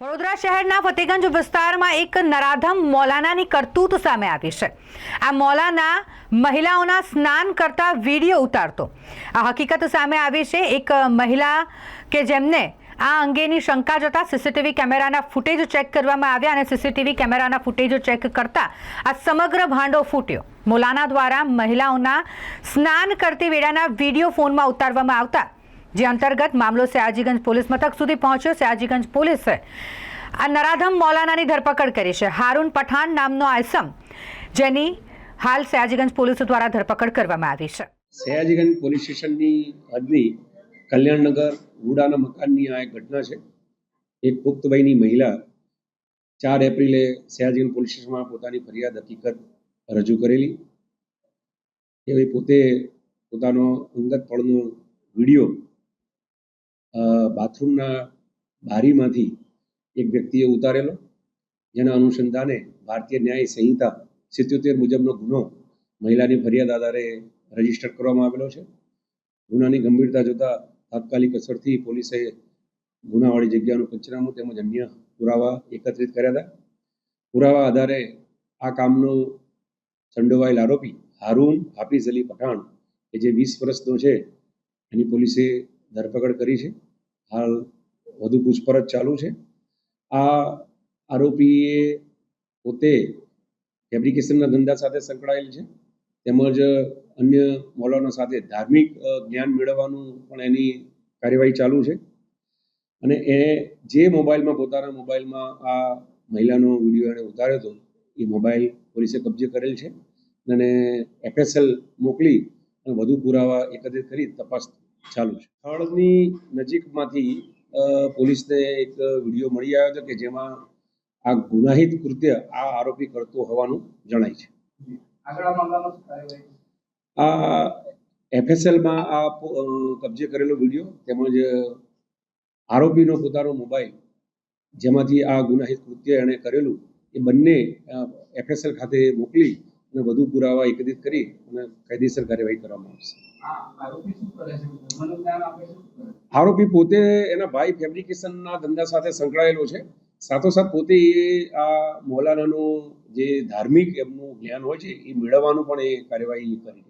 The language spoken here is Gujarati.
વડોદરા શહેરના ફતેગંજ વિસ્તારમાં એક નરાધમ મૌલાનાની કરતૂત સામે આવી છે. આ મૌલાના મહિલાઓના સ્નાન કરતા વીડિયો ઉતારતો. આ હકીકત સામે આવી છે, એક મહિલા કે જેમને આ અંગેની શંકા જતા સીસીટીવી કેમેરાના ફૂટેજ ચેક કરવામાં આવ્યા અને સીસીટીવી કેમેરાના ફૂટેજ ચેક કરતા આ સમગ્ર ભાંડો ફૂટ્યો. મૌલાના દ્વારા મહિલાઓના સ્નાન કરતી વેળાના વીડિયો ફોનમાં ઉતારવામાં આવતા જે અંતર્ગત મામલો સયાજીગંજ પોલીસ મથક સુધી પહોંચ્યો. સયાજીગંજ પોલીસે આ નરાધમ મૌલાનાની ધરપકડ કરી છે. હારૂન પઠાણ નામનો આયસમ જેની હાલ સયાજીગંજ પોલીસ દ્વારા ધરપકડ કરવામાં આવી છે. સયાજીગંજ પોલીસ સ્ટેશનની હદની કલ્યાણનગર વુડાના મકાનની આ એક ઘટના છે. એક પુખ્ત વયની મહિલા ચાર એપ્રિલે સયાજીગંજ પોલીસ સ્ટેશનમાં પોતાની ફરિયાદ હકીકત રજૂ કરેલી. એ પોતે પોતાનો અંગત પળનો વીડિયો બાથરૂમના બારીમાંથી એક વ્યક્તિએ ઉતારેલો. જેના અનુસંધાને ભારતીય ન્યાય સંહિતા સિત્યોતેર મુજબનો ગુનો મહિલાની ફરિયાદ આધારે રજિસ્ટર કરવામાં આવેલો છે. ગુનાની ગંભીરતા જોતા તાત્કાલિક અસરથી પોલીસે ગુનાવાળી જગ્યાનું પંચનામું તેમજ અન્ય પુરાવા એકત્રિત કર્યા હતા. પુરાવા આધારે આ કામનો સંડોવાયેલ આરોપી હારૂન હાફિઝ અલી પઠાણ, કે જે વીસ વર્ષનો છે, એની પોલીસે ધરપકડ કરી છે. હાલ વધુ પૂછપરછ ચાલુ છે. આ આરોપીએ પોતે ફેબ્રિકેશનના ધંધા સાથે સંકળાયેલ છે. તેમજ અન્ય મૌલાના સાથે ધાર્મિક જ્ઞાન મેળવવાનું પણ એની કાર્યવાહી ચાલુ છે. અને એ જે મોબાઈલમાં, પોતાના મોબાઈલમાં આ મહિલાનો વીડિયો એણે ઉતાર્યો હતો, એ મોબાઈલ પોલીસે કબજે કરેલ છે. અને એફએસએલ મોકલી અને વધુ પુરાવા એકત્રિત કરી તપાસ ચાલુ છે. સ્થળની નજીકમાંથી પોલીસને એક વીડિયો મળી આવ્યો હતો કે જેમાં આ ગુનાહિત કૃત્ય આ આરોપી કરતો હોવાનું જણાય છે. આ એફએસએલમાં આ કબજે કરેલો વીડિયો તેમજ આરોપીનો પોતાનો મોબાઈલ જેમાંથી આ ગુનાહિત કૃત્ય એણે કરેલું એ બંને એફએસએલ ખાતે મોકલી અને વધુ પુરાવા એકત્રિત કરી અને કાયદેસર કાર્યવાહી કરવામાં આવશે? આરોપી પોતે એના ભાઈ ફેબ્રિકેશનના ધંધા સાથે સંકળાયેલો છે. સાથોસાથ પોતે એ આ મૌલાનાનું જે ધાર્મિક એમનું જ્ઞાન હોય છે એ મેળવવાનું પણ એ કાર્યવાહી કરી